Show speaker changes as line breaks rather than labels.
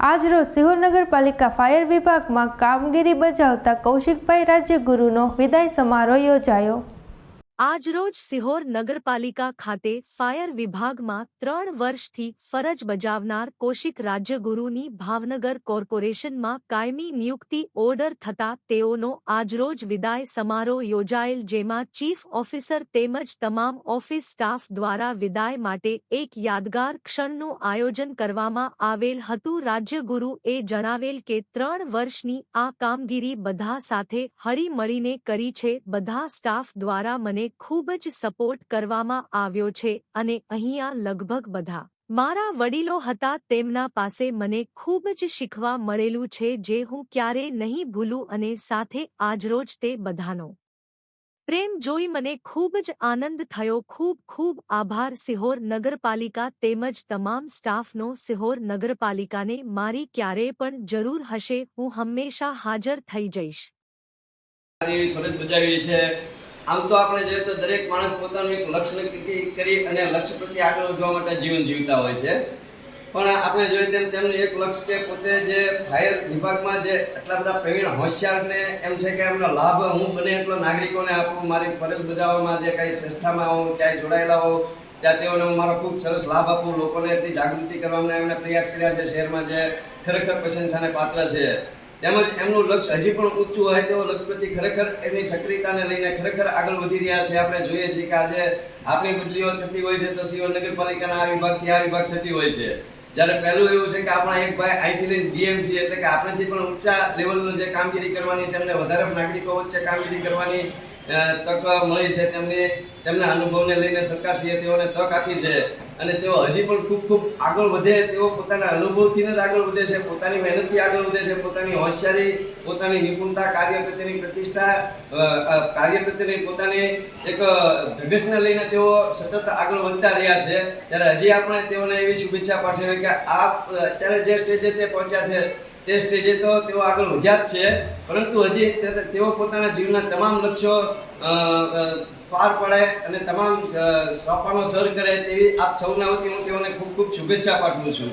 આજરોજ સિહોર નગરપાલિકા ફાયર વિભાગમાં કામગીરી બજાવતા કૌશિકભાઈ રાજ્યગુરુનો વિદાય સમારોહ યોજાયો.
આજરોજ સિહોર નગરપાલિકા ખાતે ફાયર વિભાગમાં ત્રણ વર્ષથી ફરજ બજાવનાર કોશિક રાજ્યગુરુની ભાવનગર કોર્પોરેશનમાં કાયમી નિયુક્તિ ઓર્ડર થતા તેઓનો આજરોજ વિદાય સમારોહ યોજાયેલ જેમાં ચીફ ઓફિસર તેમજ તમામ ઓફિસ સ્ટાફ દ્વારા વિદાય માટે એક યાદગાર ક્ષણનું આયોજન કરવામાં આવેલ હતું. રાજ્યગુરુ એ જણાવેલ કે ત્રણ વર્ષની આ કામગીરી બધા સાથે હળીમળીને કરી છે. બધા સ્ટાફ દ્વારા મને ખૂબ જ સપોર્ટ કરવામાં આવ્યો છે અને અહીંયા લગભગ બધા. મારા વડીલો હતા તેમના પાસે મને ખૂબ જ શીખવા મળેલું છે જે હું ક્યારે નહીં ભૂલું અને સાથે આજરોજ તે બધાનો. પ્રેમ જોઈ મને ખૂબ જ આનંદ થયો. ખૂબ ખૂબ આભાર. સિહોર નગરપાલિકા તેમજ તમામ સ્ટાફનો સિહોર નગરપાલિકાને મારી ક્યારેય પણ જરૂર હશે. હું હંમેશા હાજર થઈ જઈશ.
છે. આમ તો આપણે જોઈએ તો દરેક માણસ પોતાનું એક લક્ષ્ય કરી અને લક્ષ્ય પ્રત્યે આગળ વધવા માટે જીવન જીવતા હોય છે. પણ આપણે જોઈએ તેમ તેમનું એક લક્ષ્ય કે પોતે જે ફાયર વિભાગમાં જે એટલા બધા પ્રવીણ હોશિયાર ને એમ છે કે એમનો લાભ હું બને એટલો નાગરિકોને આપું, મારી ફરજ બજાવવામાં જે કાંઈ સંસ્થામાં હું ક્યાંય જોડાયેલા હોઉં, ત્યાં તેઓને હું મારો ખૂબ સરસ લાભ આપું, લોકોને એટલી જાગૃતિ કરવાના એમણે પ્રયાસ કર્યા છે, શહેરમાં જે ખરેખર પ્રશંસાને પાત્ર છે. તેમજ એમનું લક્ષ્ય હજી પણ ઊંચું હોય તેઓ લક્ષપતિ ખરેખર એમની સક્રિયતાને લઈને ખરેખર આગળ વધી રહ્યા છે. આપણે જોઈએ છીએ કે આજે આપણી બદલીઓ થતી હોય છે તો સિયોર નગરપાલિકાના આ વિભાગથી આ વિભાગ થતી હોય છે. જ્યારે પહેલું એવું છે કે આપણા એક ભાઈ આઈથી લઈને ડીએમસી એટલે કે આપણાથી પણ ઊંચા લેવલનું જે કામગીરી કરવાની તેમને વધારે નાગરિકો વચ્ચે કામગીરી કરવાની તક મળી છે. તેમને, તેમના અનુભવને લઈને સરકારશ્રીએ તેઓને તક આપી છે. અને તેઓ હજી પણ ખૂબ ખૂબ આગળ વધે, તેઓ પોતાના અનુભવથી જ આગળ વધે છે, પોતાની મહેનતથી આગળ વધે છે, પોતાની હોશિયારી, પોતાની નિપુણતા કાર્ય પ્રત્યેની પ્રતિષ્ઠા કાર્ય પ્રત્યેની પોતાની એક ધગશને લઈને તેઓ સતત આગળ વધતા રહ્યા છે. ત્યારે હજી આપણે તેઓને એવી શુભેચ્છા પાઠવી કે આપ અત્યારે જે સ્ટેજે તે પહોંચ્યા છે તે સ્ટેજે તો તેઓ આગળ વધ્યા જ છે. પરંતુ હજી તેઓ પોતાના જીવનના તમામ લક્ષ્યો પાર પડે અને તમામ સોંપાનો સર કરે તેવી આપ સૌના વતી હું તેઓને ખૂબ ખૂબ શુભેચ્છા પાઠવું છું.